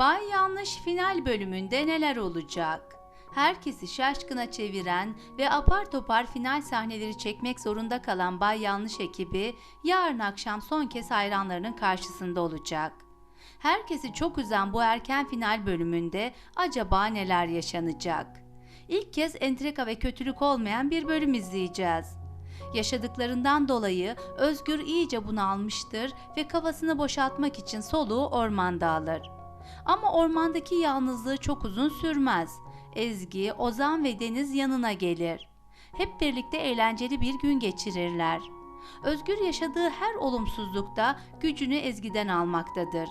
Yanlış final bölümünde neler olacak? Herkesi şaşkına çeviren ve apar topar final sahneleri çekmek zorunda kalan Bay Yanlış ekibi yarın akşam son kez hayranlarının karşısında olacak. Herkesi çok üzen bu erken final bölümünde acaba neler yaşanacak? İlk kez entrika ve kötülük olmayan bir bölüm izleyeceğiz. Yaşadıklarından dolayı Özgür iyice bunalmıştır ve kafasını boşaltmak için soluğu ormanda alır. Ama ormandaki yalnızlığı çok uzun sürmez. Ezgi, Ozan ve Deniz yanına gelir. Hep birlikte eğlenceli bir gün geçirirler. Özgür yaşadığı her olumsuzlukta gücünü Ezgi'den almaktadır.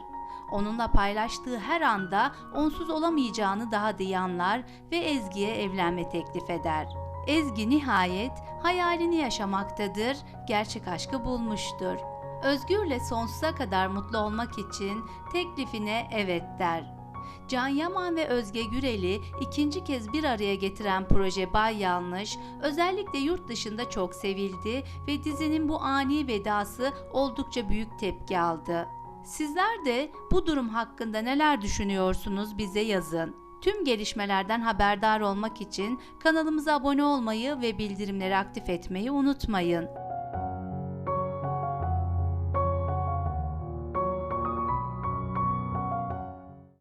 Onunla paylaştığı her anda onsuz olamayacağını daha da iyi anlar ve Ezgi'ye evlenme teklif eder. Ezgi nihayet hayalini yaşamaktadır, gerçek aşkı bulmuştur. Özgür'le sonsuza kadar mutlu olmak için teklifine evet der. Can Yaman ve Özge Gürel'i ikinci kez bir araya getiren proje Bay Yanlış özellikle yurt dışında çok sevildi ve dizinin bu ani vedası oldukça büyük tepki aldı. Sizler de bu durum hakkında neler düşünüyorsunuz bize yazın. Tüm gelişmelerden haberdar olmak için kanalımıza abone olmayı ve bildirimleri aktif etmeyi unutmayın.